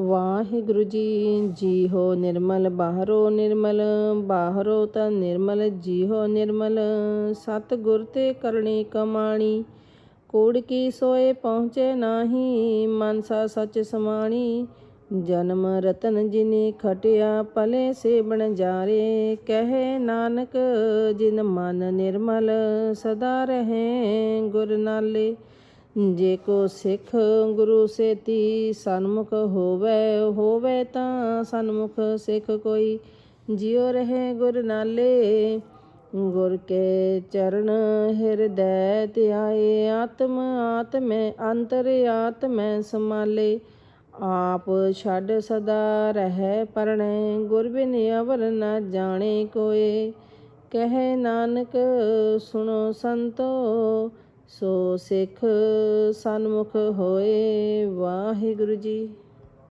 ਵਾਹਿਗੁਰੂ ਜੀ ਜੀ ਹੋ ਨਿਰਮਲ, ਬਾਹਰੋ ਨਿਰਮਲ, ਬਾਹਰੋ ਤਾਂ ਨਿਰਮਲ ਜੀ ਹੋ ਨਿਰਮਲ। ਸਤ ਗੁਰ ਤੇ ਕਰਨੀ ਕਮਾਣੀ, ਕੂੜ ਕੀ ਸੋਏ ਪਹੁੰਚੇ ਨਾਹੀ, ਮਨਸਾ ਸੱਚ ਸਮਾਣੀ। ਜਨਮ ਰਤਨ ਜਿਨੇ ਖਟਿਆ ਪਲੇ ਸੇ ਬਣ ਜਾਰੇ। ਕਹੇ ਨਾਨਕ, ਜਿਨ ਮਨ ਨਿਰਮਲ, ਸਦਾ ਰਹੇ ਗੁਰ ਨਾਲੇ। ਜੇ ਕੋ ਸਿੱਖ ਗੁਰੂ ਸੇਤੀ ਸਨਮੁਖ ਹੋਵੇ ਹੋਵੇ ਤਾਂ ਸਨਮੁਖ ਸਿੱਖ ਕੋਈ। ਜਿਉ ਰਹੇ ਗੁਰ ਨਾਲੇ, ਗੁਰ ਕੇ ਚਰਨ ਹਿਰਦੈ ਧਿਆਏ। ਆਤਮ ਆਤਮੈ ਅੰਤਰ ਆਤਮੈ ਸਮਾਲੇ ਆਪ ਛੱਡ ਸਦਾ ਰਹਿ ਪਰਣੈ, ਗੁਰ ਬਿਨ ਅਵਰ ਨ ਜਾਣੇ ਕੋਏ। ਕਹੇ ਨਾਨਕ, ਸੁਣੋ ਸੰਤੋ ਸੋ ਸਿੱਖ ਸਨਮੁਖ ਹੋਏ ਵਾਹਿਗੁਰੂ ਜੀ।